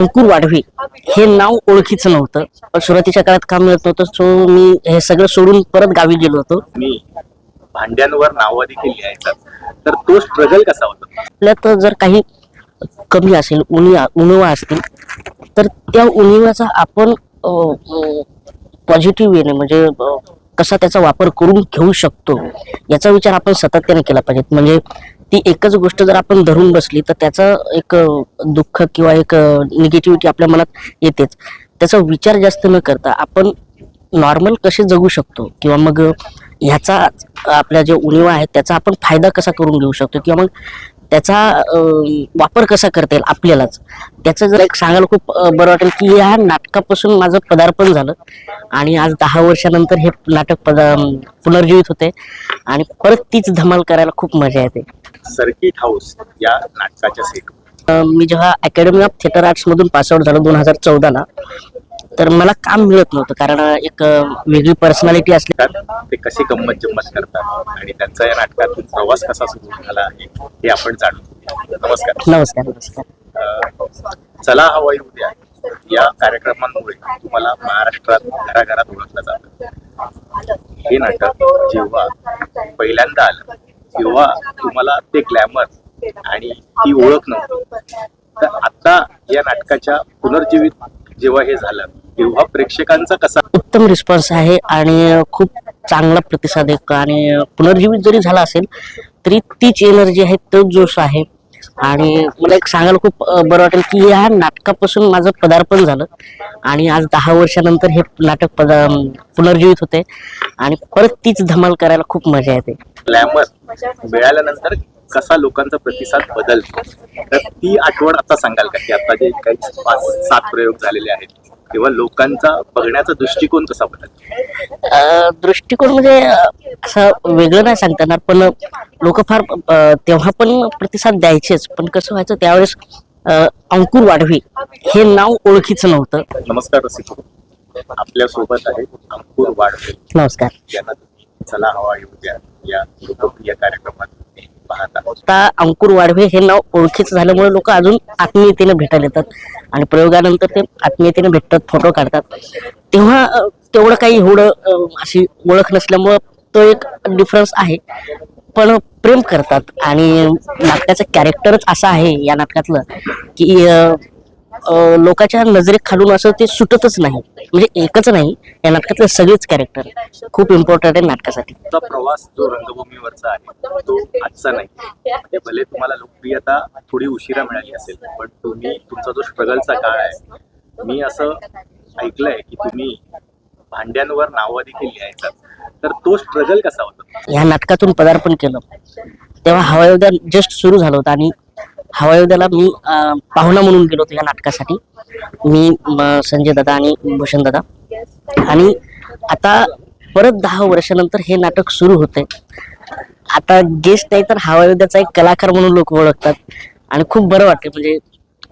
अंकुर वाढवे हे नाव ओळखीचं नव्हतं. पण सुरुवातीच्या काळात काम मिळत नव्हतं सो मी हे सगळं सोडून परत गावी गेलो होतो. मी भांड्यांवर नावं देखील लिहायचं तर. तो स्ट्रगल कसा होता? आपल्यात जर काही कमी असेल उणिवा उणिवा असतील तर त्या उणिवाचा आपण पॉझिटिव्ह वेने म्हणजे कसा त्याचा वापर करून घेऊ शकतो याचा विचार आपण सातत्याने केला पाहिजे म्हणजे ती एकच गोष्ट जर आपण धरून बसली तर त्याचं एक दुःख किंवा एक निगेटिव्हिटी आपल्या मनात येतेच. त्याचा विचार जास्त न करता आपण नॉर्मल कसे जगू शकतो? किंवा मग ह्याचा आपल्या जे उणिवा आहेत त्याचा आपण फायदा कसा करून घेऊ शकतो? किंवा मग त्याचा वापर कसा करता येईल आपल्यालाच? त्याचं जर एक सांगायला खूप बरं वाटेल की या नाटकापासून माझं पदार्पण झालं आणि आज दहा वर्षानंतर हे नाटक पदा पुनर्जीवित होते आणि परत तीच धमाल करायला खूप मजा येते. सर्किट हाऊस या नाटकाच्या सेट मी जेव्हा अकॅडमी ऑफ थिएटर आर्ट्स मधून पासआउट झालो दोन हजार चौदाला तर मला काम मिळत नव्हतं कारण एक वेगळी पर्सनॅलिटी असली. ते कसे गंमत जम्मत करतात आणि त्यांचा या नाटकातून प्रवास कसा सुरू झाला आहे हे आपण जाणून. नमस्कार. नमस्कार नमस्कार. चला हवाई उद्या या कार्यक्रमांमुळे तुम्हाला महाराष्ट्रात घराघरात ओळखलं जातं. हे नाटक जेव्हा पहिल्यांदा आलं तेव्हा तुम्हाला ते ग्लॅमर आणि ती ओळख नव्हती. तर आता या नाटकाच्या पुनर्जीवित जेव्हा हे झालं तेव्हा प्रेक्षकांचा कसा? उत्तम रिस्पॉन्स आहे आणि खूप चांगला प्रतिसाद आहे. आणि पुनर्जीवित जरी झाला असेल तरी तीच एनर्जी आहे तोच जोश आहे. आणि मला एक सांगायला खूप बरं वाटेल की या नाटकापासून माझं पदार्पण झालं. आणि आज दहा वर्षानंतर हे नाटक पदा पुनर्जीवित होते. आणि परत तीच धमाल करायला खूप मजा येते. ग्लॅमर मिळाल्यानंतर कसा लोकांचा प्रतिसाद बदलतो? तर ती आठवण आता सांगाल का? की आता जे काही पाच सात प्रयोग झालेले आहेत. तेव्हा लोकांचा बघण्याचा दृष्टिकोन कसा बदलतो अं, दृष्टिकोन म्हणजे असं वेगळं नाही सांगता येणार पण लोक फार तेव्हा पण प्रतिसाद द्यायचेच पण कसं व्हायचं त्यावेळेस अंकुर वाढवे हे नाव ओळखीचं नव्हतं. नमस्कार रसिक. आपल्यासोबत आहे अंकुर वाढवे. नमस्कार. यांना चला हवा येऊ द्या. या लोकप्रिय कार्यक्रमात आता अंकुर वाढवे हे नाव ओळखीचं झाल्यामुळे लोक अजून आत्मीयतेने भेटायला येतात. आणि प्रयोगानंतर ते आत्मीयतेने भेटतात फोटो काढतात. तेव्हा तेवढं काही एवढं अशी ओळख नसल्यामुळं तो एक डिफरन्स आहे. पण प्रेम करतात. आणि नाटकाचं कॅरेक्टरच असं आहे या नाटकातलं की लोकांच्या नजरेखालून असं ते सुटतच नाही. म्हणजे एकच नाही या नाटकातले सगळेच कॅरेक्टर खूप इम्पॉर्टंट आहे नाटकासाठी. प्रवास जो रंगभूमीवरचा आहे तो आजचा नाही. म्हणजे भले तुम्हाला लोकप्रियता थोडी उशिरा मिळाली असेल पण तुम्ही तुमचा जो स्ट्रगलचा काळ आहे मी असं ऐकलंय की तुम्ही भांड्यांवर नावं देखील लिहायचा तर तो स्ट्रगल कसा होता? ह्या नाटकातून पदार्पण केलं. तेव्हा हवायोद्या जस्ट सुरू झालं होतं आणि हवायोद्याला मी पाहुणा म्हणून गेलो होतो या नाटकासाठी. मी संजय दादा आणि भूषण दादा. आणि आता परत दहा वर्षानंतर हे नाटक सुरू होते आता गेस्ट नाही तर हवायोद्याचा एक कलाकार म्हणून लोक ओळखतात. आणि खूप बरं वाटतं म्हणजे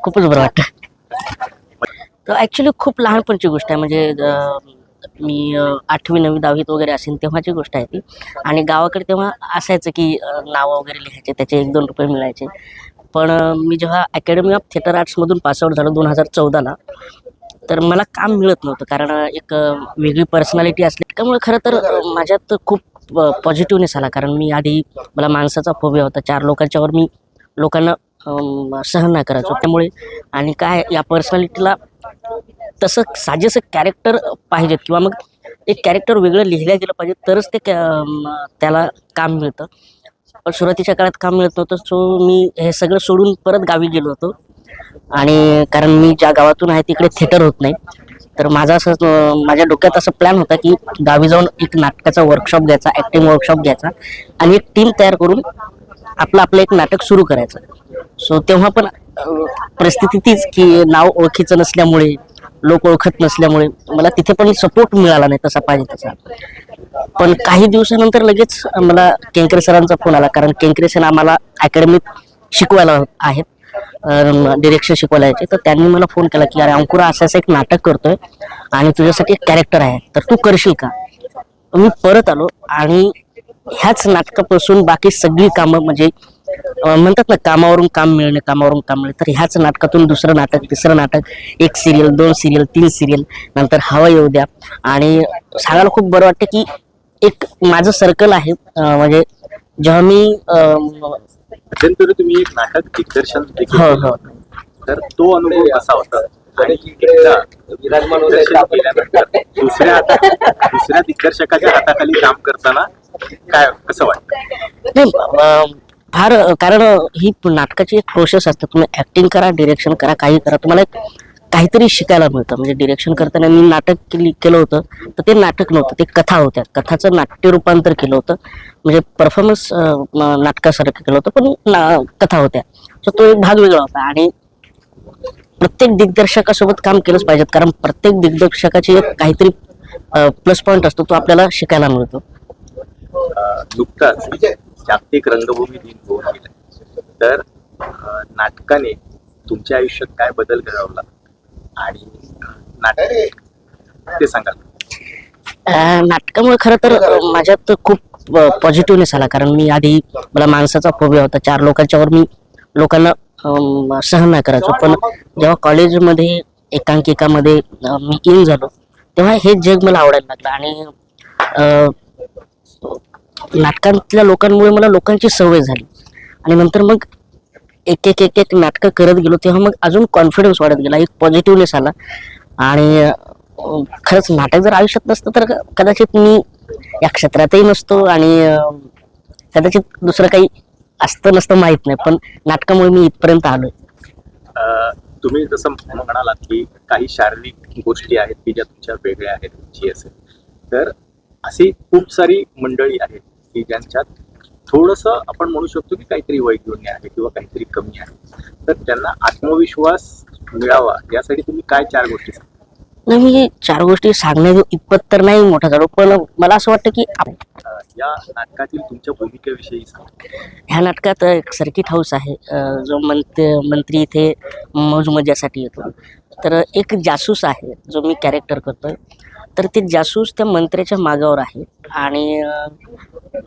खूपच बरं वाटतं. तर ॲक्च्युली खूप लहानपणची गोष्ट आहे म्हणजे मी आठवी नवी दहावीत वगैरे असेल तेव्हाची गोष्ट आहे ती. आणि गावाकडे तेव्हा असायचं की नावं वगैरे लिहायचे त्याचे एक दोन रुपये मिळायचे. पण मी जेव्हा अकॅडमी ऑफ थिएटर आर्ट्समधून पासआउट झालो दोन हजार चौदाला तर मला काम मिळत नव्हतं. कारण एक वेगळी पर्सनॅलिटी असली. त्यामुळे खरं तर माझ्यात खूप पॉझिटिव्हनेस आला. कारण मी आधी मला माणसाचा फोबिया होता. चार लोकांच्यावर मी लोकांना सहन नाही करायचो. त्यामुळे आणि काय या पर्सनॅलिटीला तसं साजेसं कॅरेक्टर पाहिजेत किंवा मग एक कॅरेक्टर वेगळं लिहिलं गेलं पाहिजे तरच ते कॅ त्याला काम मिळतं. पण सुरुवातीच्या काळात काम मिळत नव्हतं सो मी हे सगळं सोडून परत गावी गेलो होतो. आणि कारण मी ज्या गावातून आहे तिकडे थिएटर होत नाही. तर माझा असं माझ्या डोक्यात असं प्लॅन होता की गावी जाऊन एक नाटकाचा वर्कशॉप घ्यायचा ॲक्टिंग वर्कशॉप घ्यायचा आणि एक टीम तयार करून आपलं आपलं एक नाटक सुरू करायचं. सो तेव्हा पण परिस्थिती तीच की नाव ओळखीचं नसल्यामुळे लोक ओळखत नसल्यामुळे मला तिथे पण सपोर्ट मिळाला नाही तसा पाहिजे तसा. पण काही दिवसानंतर लगेच मला केंकरे सरांचा फोन आला. कारण केंकरे सर आम्हाला अकॅडमीत शिकवायला आहेत. डिरेक्शन शिकवायला यायचे. तर त्यांनी मला फोन केला की अरे अंकुरा असं असं एक नाटक करतोय आणि तुझ्यासाठी एक कॅरेक्टर आहे. तर तू करशील का? मी परत आलो आणि ह्याच नाटकापासून बाकी सगळी कामं म्हणजे म्हणतात ना कामावरून काम मिळणे कामावरून काम मिळणे. तर ह्याच नाटकातून दुसरं नाटक तिसरं नाटक एक सिरियल दोन सिरियल तीन सिरियल नंतर हवा येऊ द्या. आणि सांगायला खूप बरं वाटतं की एक माझं सर्कल आहे म्हणजे जेव्हा मी तुम्ही एक नाटक दिग्दर्शन हो हो. तर तो अनुभव कसा होता? आणि एकदा दिग्दर्शन केल्यानंतर दुसऱ्या हाता- दुसऱ्या दिग्दर्शकाच्या हाताखाली काम करताना काय कसं वाटतं? नाही अं, फार कारण ही नाटकाची एक प्रोसेस असते. तुम्ही ऍक्टिंग करा डिरेक्शन करा काही करा. तुम्हाला एक काहीतरी शिकायला मिळतं. म्हणजे डिरेक्शन करताना मी नाटक केली केलं होतं तर ते नाटक नव्हतं. ते कथा होत्या. कथाचं नाट्य रूपांतर केलं होतं. म्हणजे परफॉर्मन्स नाटकासारखं केलं होतं पण ना- कथा होत्या. तर तो एक भाग वेगळा होता. आणि प्रत्येक दिग्दर्शकासोबत काम केलंच पाहिजे कारण प्रत्येक दिग्दर्शकाची एक काहीतरी प्लस पॉईंट असतो तो आपल्याला शिकायला मिळतो. जागतिक रंगभूमी दिन होऊन गेला तर नाटकाने तुमच्या आयुष्यात काय बदल घडवला? आणि नाटक ते सांगाल अं, नाटकामुळे खरं तर माझ्यात खूप पॉझिटिव्हनेस आला. कारण मी आधी मला माणसाचा फोबिया होता. चार लोकांच्यावर मी लोकांना सहन नाही करायचो. पण जेव्हा कॉलेजमध्ये एकांकिकामध्ये मी इन झालो तेव्हा हे जग मला आवडायला लागलं. आणि अं, नाटकांतल्या लोकांमुळे मला लोकांची सवय झाली. आणि नंतर मग एक एक एक एक नाटकं करत गेलो तेव्हा मग अजून कॉन्फिडन्स वाढत गेला एक पॉझिटिव्हनेस आला. आणि खरंच नाटक जर आयुष्यात नसतं तर कदाचित मी या क्षेत्रातही नसतो आणि कदाचित दुसरं काही असतं नसतं माहीत नाही पण नाटकामुळे मी इथपर्यंत आलोय. तुम्ही जसं म्हणालात की काही शारीरिक गोष्टी आहेत की ज्या तुमच्या वेगळ्या आहेत तुमची असेल तर अशी खूप सारी मंडळी आहेत की ज्यांच्यात थोडस आपण म्हणू शकतो की काहीतरी वैज्ञान्य आहे किंवा काहीतरी कमी आहे. तर त्यांना आत्मविश्वास मिळावा यासाठी तुम्ही काय चार गोष्टी सांगता? नाही चार गोष्टी सांगण्या इतपत तर नाही मोठा झालो पण मला असं वाटतं की या नाटकातील तुमच्या भूमिकेविषयी सांगा. ह्या नाटकात एक सर्किट हाऊस आहे. जो मंत मंत्री इथे मौज मजासाठी येतो. तर एक जासूस आहे जो मी कॅरेक्टर करतोय. तर ते जासूस त्या मंत्र्याच्या मागावर आहे. आणि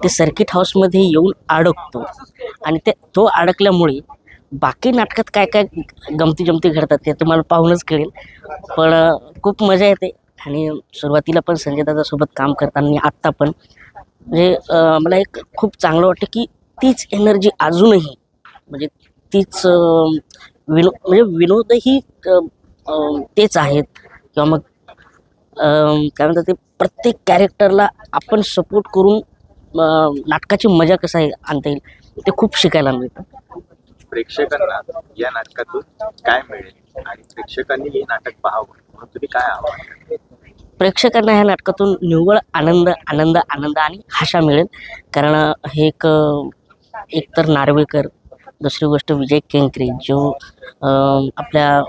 ते सर्किट हाऊसमध्ये येऊन अडकतो. आणि ते तो अडकल्यामुळे बाकी नाटकात काय काय गमती जमती घडतात ते तुम्हाला पाहूनच कळेल. पण खूप मजा येते. आणि सुरुवातीला पण संजय दादासोबत काम करताना आत्ता पण. म्हणजे मला एक खूप चांगलं वाटतं की तीच एनर्जी अजूनही म्हणजे तीच विनो म्हणजे विनोदही तेच आहेत. किंवा मग काय म्हणतात ते प्रत्येक कॅरेक्टरला आपण सपोर्ट करून नाटकाची मजा कसं आहे आणता येईल ते खूप शिकायला मिळतं. प्रेक्षकांना या नाटकातून काय मिळेल आणि प्रेक्षकांनी हे नाटक पाहावं म्हणून तुम्ही काय आव्हान प्रेक्षकांना ह्या नाटकातून निव्वळ आनंद आनंद आनंद आणि हशा मिळेल. कारण हे एक एकतर नार्वेकर दुसरी गोष्ट विजय केंकरे जो आपल्या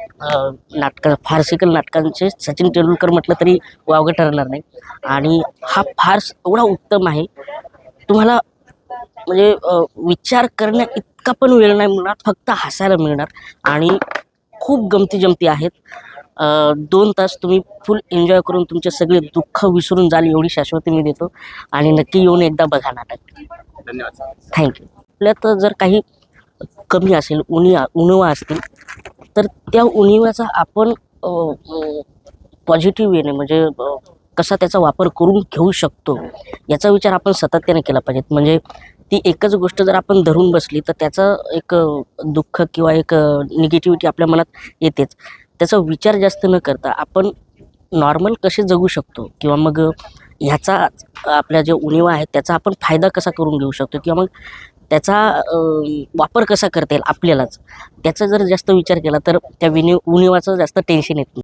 नाटका फार्सिकल नाटकांचे सचिन तेंडुलकर म्हटलं तरी वावगं ठरणार नाही. आणि हा फार्स एवढा उत्तम आहे. तुम्हाला म्हणजे विचार करण्या इतका पण वेळ नाही मिळणार फक्त हसायला मिळणार. आणि खूप गमती जमती आहेत दोन तास तुम्ही फुल एन्जॉय करून तुमचे सगळे दुःख विसरून जाल एवढी शाश्वती मी देतो. आणि नक्की येऊन एकदा बघा नाटक. धन्यवाद. थँक्यू. आपल्यात जर काही कमी असेल उणी उणिवा असतील तर त्या उणिवाचा आपण पॉझिटिव्ह वेने म्हणजे कसा त्याचा वापर करून घेऊ शकतो याचा विचार आपण सातत्याने केला पाहिजे म्हणजे ती एकच गोष्ट जर आपण धरून बसली तर त्याचं एक दुःख किंवा एक निगेटिव्हिटी आपल्या मनात येतेच. त्याचा विचार जास्त न करता आपण नॉर्मल कसे जगू शकतो? किंवा मग ह्याचा आपल्या ज्या उणिवा आहेत त्याचा आपण फायदा कसा करून घेऊ शकतो? किंवा मग त्याचा वापर कसा करता येईल आपल्यालाच? त्याचा जर जास्त विचार केला तर त्या विनि उणिवाचं जास्त टेन्शन येत नाही.